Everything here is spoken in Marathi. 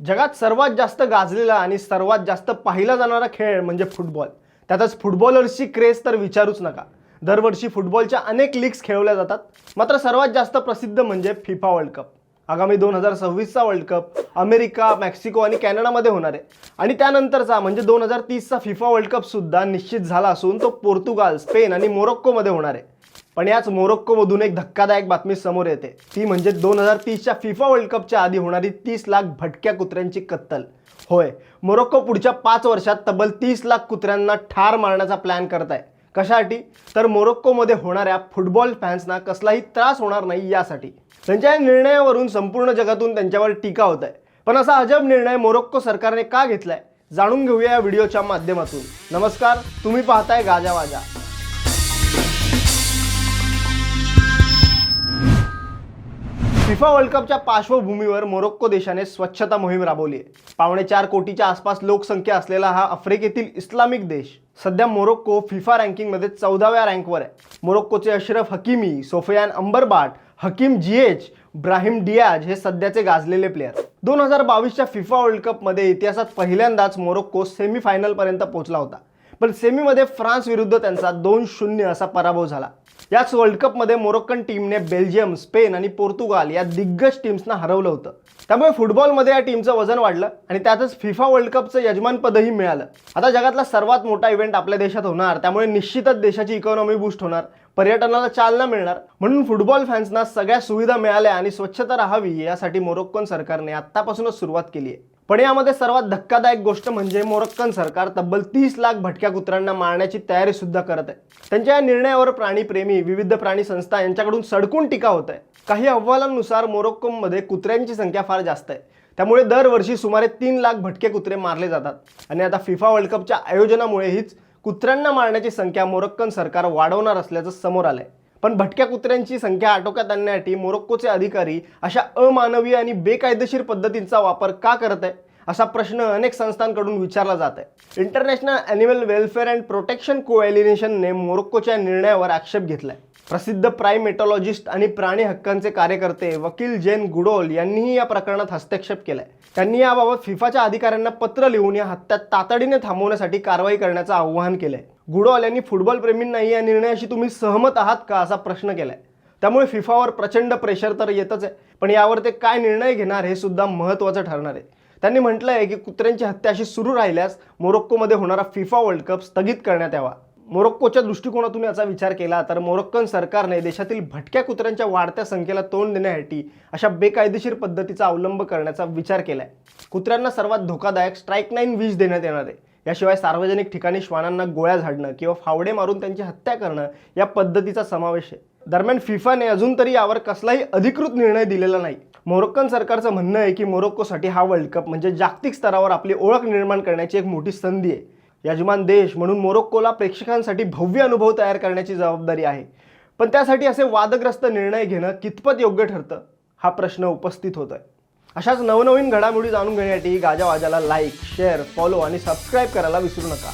जगात सर्वात जास्त गाजलेला आणि सर्वात जास्त पाहिला जाणारा खेळ म्हणजे फुटबॉल. त्यातच फुटबॉलर्सची क्रेज तर विचारूच नका. दरवर्षी फुटबॉलच्या अनेक लीग्स खेळवल्या जातात. मात्र सर्वात जास्त प्रसिद्ध म्हणजे फिफा वर्ल्ड कप. आगामी दोन हजार सव्वीसचा वर्ल्ड कप अमेरिका मेक्सिको आणि कॅनडामध्ये होणार आहे. आणि त्यानंतरचा म्हणजे दोन हजार तीसचा फिफा वर्ल्ड कप सुद्धा निश्चित झाला असून तो पोर्तुगाल स्पेन आणि मोरोक्कोमध्ये होणार आहे. पण याच मोरोक्कोमधून एक धक्कादायक बातमी समोर येते. ती म्हणजे दोन हजार तीसच्या फिफा वर्ल्ड कपच्या आधी होणारी तीस लाख भटक्या कुत्र्यांची कत्तल. होय मोरोक्को पुढच्या पाच वर्षात तब्बल तीस लाख कुत्र्यांना ठार मारण्याचा प्लॅन करत आहे कशासाठी? तर मोरोक्कोमध्ये होणाऱ्या फुटबॉल फॅन्सना कसलाही त्रास होणार नाही यासाठी. त्यांच्या या निर्णयावरून संपूर्ण जगातून त्यांच्यावर टीका होत आहे पण असा अजब निर्णय मोरोक्को सरकारने का घेतलाय? जाणून घेऊया या व्हिडिओच्या माध्यमातून. नमस्कार तुम्ही पाहताय गाजा फिफा वर्ल्ड कपच्या पार्श्वभूमीवर मोरोक्को देशाने स्वच्छता मोहीम राबवली आहे. पावणे चार कोटीच्या आसपास लोकसंख्या असलेला हा आफ्रिकेतील इस्लामिक देश सध्या मोरोक्को फिफा रँकिंगमध्ये चौदाव्या रँकवर आहे. मोरोक्कोचे Achraf Hakimi Sofyan Amrabat Hakim Ziyech Brahim Diaz हे सध्याचे गाजलेले प्लेयर दोन हजार बावीसच्या फिफा वर्ल्ड कपमध्ये इतिहासात पहिल्यांदाच मोरोक्को सेमीफायनलपर्यंत पोहोचला होता. पण सेमीमध्ये फ्रान्स विरुद्ध त्यांचा दोन शून्य असा पराभव झाला. याच वर्ल्ड कपमध्ये मोरोक्कन टीमने बेल्जियम स्पेन आणि पोर्तुगाल या दिग्गज टीम्सना हरवलं होतं. त्यामुळे फुटबॉलमध्ये या टीमचं वजन वाढलं आणि त्यातच फिफा वर्ल्ड कपचं यजमानपदही मिळालं. आता जगातला सर्वात मोठा इव्हेंट आपल्या देशात होणार त्यामुळे निश्चितच देशाची इकॉनॉमी बूस्ट होणार पर्यटनाला चालना मिळणार. म्हणून फुटबॉल फॅन्सना सगळ्या सुविधा मिळाल्या आणि स्वच्छता राहावी यासाठी मोरोक्कन सरकारने आत्तापासूनच सुरुवात केली आहे. पण यामध्ये सर्वात धक्कादायक गोष्ट म्हणजे मोरक्कन सरकार तब्बल तीस लाख भटक्या कुत्र्यांना मारण्याची तयारी सुद्धा करत आहे. त्यांच्या या निर्णयावर प्राणीप्रेमी विविध प्राणी संस्था यांच्याकडून सडकून टीका होत आहे. काही अहवालांनुसार मोरोक्कोमध्ये कुत्र्यांची संख्या फार जास्त आहे. त्यामुळे दरवर्षी सुमारे तीन लाख भटके कुत्रे मारले जातात. आणि आता फिफा वर्ल्ड कपच्या आयोजनामुळे हीच कुत्र्यांना मारण्याची संख्या मोरक्कन सरकार वाढवणार असल्याचं समोर आलंय. पण भटक्या कुत्र्यांची संख्या आटोक्यात आणण्यासाठी मोरोक्कोचे अधिकारी अशा अमानवीय आणि बेकायदेशीर पद्धतींचा वापर का करत आहे असा प्रश्न अनेक संस्थांकडून विचारला जात आहे. International animal welfare and protection कोॲलिनेशनने मोरोक्कोच्या निर्णयावर आक्षेप घेतलाय. प्रसिद्ध प्रायमेटॉलॉजिस्ट आणि प्राणी हक्कांचे कार्यकर्ते वकील जेन गुडोल यांनीही या प्रकरणात हस्तक्षेप केलाय. त्यांनी याबाबत फिफाच्या अधिकाऱ्यांना पत्र लिहून या हत्या तातडीने थांबवण्यासाठी कारवाई करण्याचं आवाहन केलंय. गुडोल यांनी फुटबॉल प्रेमींनाही या निर्णयाशी तुम्ही सहमत आहात का असा प्रश्न केलाय. त्यामुळे फिफावर प्रचंड प्रेशर तर येतच आहे. पण यावर ते काय निर्णय घेणार हे सुद्धा महत्त्वाचं ठरणार आहे. त्यांनी म्हटलं आहे की कुत्र्यांची हत्या अशी सुरू राहिल्यास मोरोक्कोमध्ये होणारा फिफा वर्ल्ड कप स्थगित करण्यात यावा. मोरोक्कोच्या दृष्टिकोनातून याचा विचार केला तर मोरोक्कन सरकारने देशातील भटक्या कुत्र्यांच्या वाढत्या संख्येला तोंड देण्यासाठी अशा बेकायदेशीर पद्धतीचा अवलंब करण्याचा विचार केला आहे कुत्र्यांना सर्वात धोकादायक स्ट्राईक नाईन विष देण्यात येणार आहे. याशिवाय सार्वजनिक ठिकाणी श्वानांना गोळ्या झाडणं किंवा फावडे मारून त्यांची हत्या करणं या पद्धतीचा समावेश आहे. दरम्यान फिफाने अजून तरी यावर कसलाही अधिकृत निर्णय दिलेला नाही. मोरोक्कन सरकारचं म्हणणं आहे की मोरोक्कोसाठी हा वर्ल्ड कप म्हणजे जागतिक स्तरावर आपली ओळख निर्माण करण्याची एक मोठी संधी आहे. यजमान देश म्हणून मोरोक्कोला प्रेक्षकांसाठी भव्य अनुभव तयार करण्याची जबाबदारी आहे. पण त्यासाठी असे वादग्रस्त निर्णय घेणं कितपत योग्य ठरतं? हा प्रश्न उपस्थित होतोय. अशाच नवनवीन घडामोडी जाणून घेण्यासाठी गाजावाजाला लाईक शेअर फॉलो आणि सबस्क्राईब करायला विसरू नका.